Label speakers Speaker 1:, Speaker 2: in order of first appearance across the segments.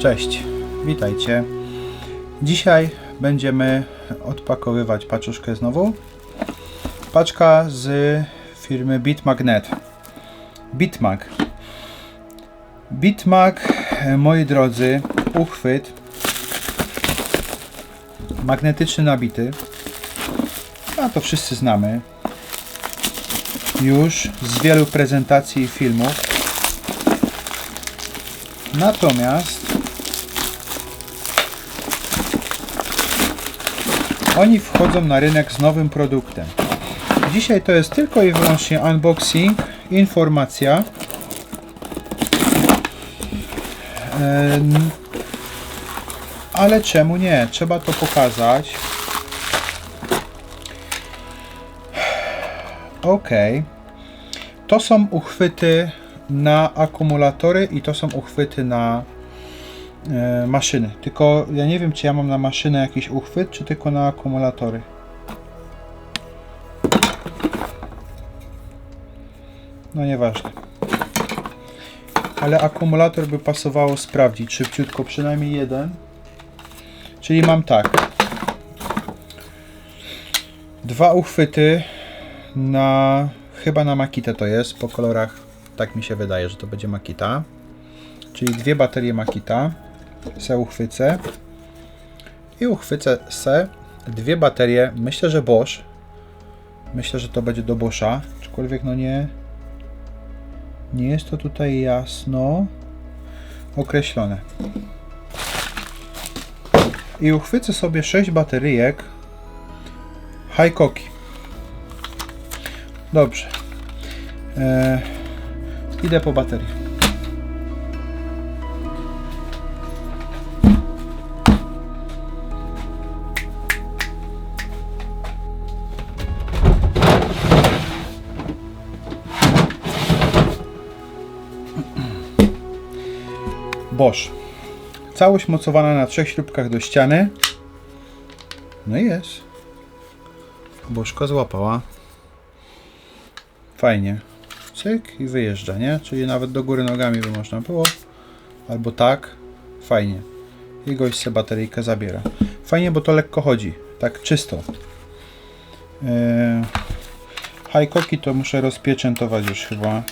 Speaker 1: Cześć, witajcie. Dzisiaj będziemy odpakowywać paczuszkę znowu. Paczka z firmy Bitmagnet. Bitmag. Bitmag, e, moi drodzy, uchwyt magnetyczny nabity. A to wszyscy znamy. Już z wielu prezentacji i filmów. Natomiast oni wchodzą na rynek z nowym produktem. Dzisiaj to jest tylko i wyłącznie unboxing, informacja. Ale czemu nie? Trzeba to pokazać. Ok. To są uchwyty na akumulatory i to są uchwyty na maszyny. Tylko ja nie wiem, czy ja mam na maszynę jakiś uchwyt, czy tylko na akumulatory. No nieważne. Ale akumulator by pasowało sprawdzić szybciutko, przynajmniej jeden. Czyli mam tak. Dwa uchwyty na chyba na Makitę to jest po kolorach tak mi się wydaje, że to będzie Makita. Czyli dwie baterie Makita. Se uchwycę. I uchwycę se dwie baterie. Myślę, że Bosch. Myślę, że to będzie do Boscha. Aczkolwiek no nie. Nie jest to tutaj jasno określone. I uchwycę sobie 6 bateryjek Hajkoki. Dobrze. Eee, Idę po baterię. Bosch. Całość mocowana na trzech śrubkach do ściany. No i jest. Bożka złapała. Fajnie cyk i wyjeżdża, nie? Czyli nawet do góry nogami by można było, albo tak, fajnie. I gość sobie bateryjkę zabiera. Fajnie, bo to lekko chodzi, tak czysto. Yy, Hajkoki to muszę rozpieczętować już chyba.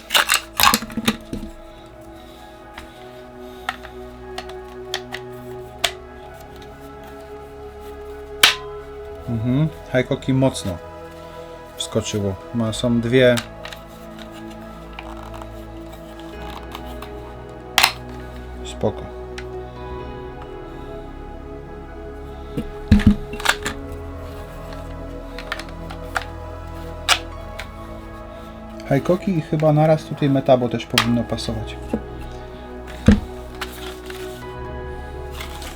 Speaker 1: Mhm. Hajkoki mocno wskoczyło. Ma, są dwie Spoko. Hajkoki i chyba naraz tutaj metabo też powinno pasować.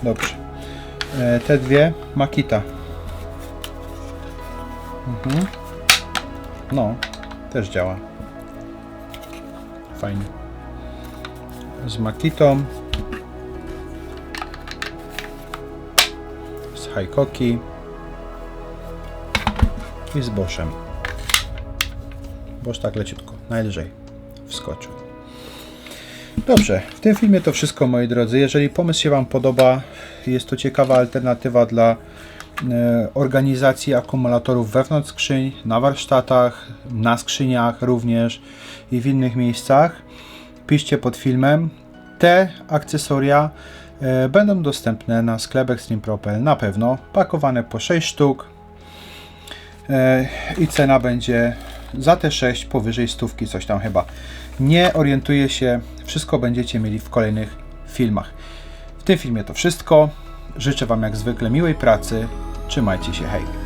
Speaker 1: Dobrze. E, te dwie Makita. Mhm. No, też działa. Fajnie z Makitą, z Hajkoki i z Boszem. Bosz tak leciutko, najlżej wskoczył. Dobrze, w tym filmie to wszystko moi drodzy. Jeżeli pomysł się Wam podoba, jest to ciekawa alternatywa dla organizacji akumulatorów wewnątrz skrzyń, na warsztatach, na skrzyniach również i w innych miejscach piszcie pod filmem. Te akcesoria e, będą dostępne na sklep Propel na pewno, pakowane po 6 sztuk e, i cena będzie za te 6 powyżej stówki, coś tam chyba. Nie orientuję się, wszystko będziecie mieli w kolejnych filmach. W tym filmie to wszystko. Życzę Wam jak zwykle miłej pracy. Trzymajcie się, hej!